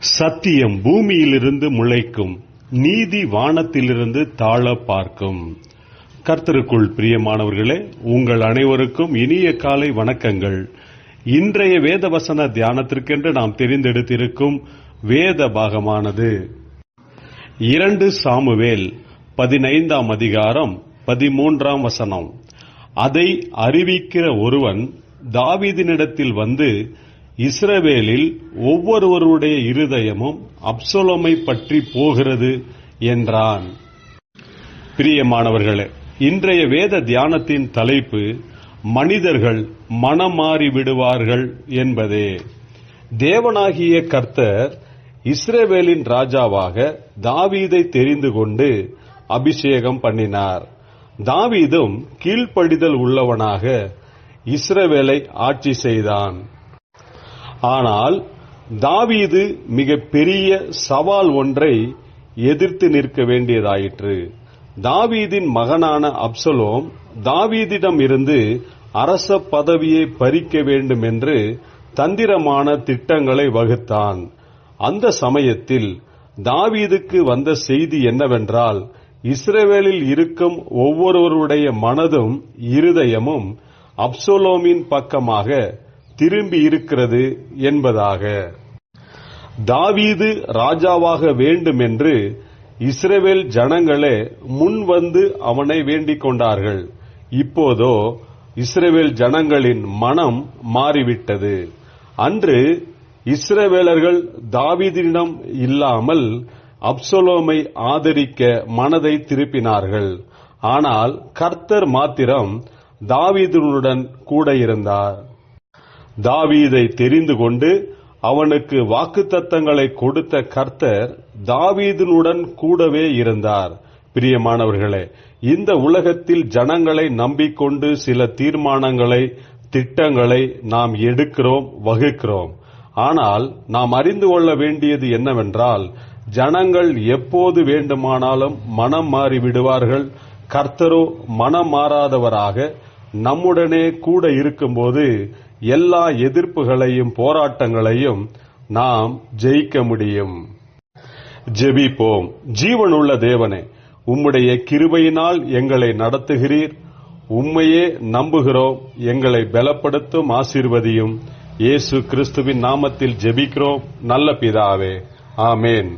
சத்தியம் பூமியிலிருந்து முளைக்கும் நீதி வானத்திலிருந்து தாழ பார்க்கும். கர்த்தருக்குள் பிரியமானவர்களே உங்கள் அனைவருக்கும் இனிய காலை வணக்கங்கள். இன்றைய வேத வசன தியானத்திற்கென்று நாம் தெரிந்தெடுத்திருக்கும் வேத பாகமானது. இரண்டு சாமுவேல் பதினைந்தாம் அதிகாரம் பதிமூன்றாம் வசனம். அதை அறிவிக்கிற ஒருவன் தாவீதினிடத்தில் வந்து இஸ்ரவேலில் ஒவ்வொருவருடைய இருதயமும் அப்சலோமை பற்றி போகிறது என்றான். பிரியமானவர்களே இன்றைய வேத தியானத்தின் தலைப்பு மனிதர்கள் மனமாறி விடுவார்கள் என்பதே. தேவனாகிய கர்த்தர் இஸ்ரேவேலின் ராஜாவாக தாவீதை தெரிந்து கொண்டு அபிஷேகம் பண்ணினார். தாவீதும் கீழ்ப்படிதல் உள்ளவனாக இஸ்ரவேலை ஆட்சி செய்தான். ஆனால் தாவீது மிக பெரிய சவால் ஒன்றை எதிர்த்து நிற்க வேண்டியதாயிற்று. தாவீதின் மகனான அப்சலோம் தாவீதிடம் இருந்து அரச பதவியை பறிக்க வேண்டும் என்று தந்திரமான திட்டங்களை வகுத்தான். அந்த சமயத்தில் தாவீதுக்கு வந்த செய்தி என்னவென்றால் இஸ்ரேவேலில் இருக்கும் ஒவ்வொருவருடைய மனதும் இருதயமும் அப்சோலோமின் பக்கமாக திரும்பி இருக்கிறது என்பதாக. தாவீது ராஜாவாக வேண்டும் என்று இஸ்ரேவேல் ஜனங்களே முன் வந்து அவனை வேண்டிக் கொண்டார்கள். இப்போதோ இஸ்ரேவேல் ஜனங்களின் மனம் மாறிவிட்டது. அன்று இஸ்ரவேலர்கள் தாவீதிடம் இல்லாமல் அப்சலோமை ஆதரிக்க மனதை திருப்பினார்கள். ஆனால் கர்த்தர் மாத்திரம் தாவீதுடன் கூட இருந்தார். தாவீதை தெரிந்து கொண்டு அவனுக்கு வாக்குத்தத்தங்களை கொடுத்த கர்த்தர் தாவீதனுடன் கூடவே இருந்தார். பிரியமானவர்களே இந்த உலகத்தில் ஜனங்களை நம்பிக்கொண்டு சில தீர்மானங்களை திட்டங்களை நாம் எடுக்கிறோம் வகுக்கிறோம். ஆனால் நாம் அறிந்து கொள்ள வேண்டியது என்னவென்றால் ஜனங்கள் எப்போது வேண்டுமானாலும் மனம் மாறி விடுவார்கள் கர்த்தரோ மனம் மாறாதவராக நம்முடனே கூட இருக்கும்போது எல்லா எதிர்ப்புகளையும் போராட்டங்களையும் நாம் ஜெயிக்க முடியும். ஜெபிப்போம். ஜீவனுள்ள தேவனே உம்முடைய கிருபையினால் எங்களை நடத்துகிறீர். உம்மையே நம்புகிறோம். எங்களை பலப்படுத்தும். ஆசீர்வதியும். இயேசு கிறிஸ்துவின் நாமத்தில் ஜெபிக்கிறோம். நல்ல பிதாவே. ஆமேன்.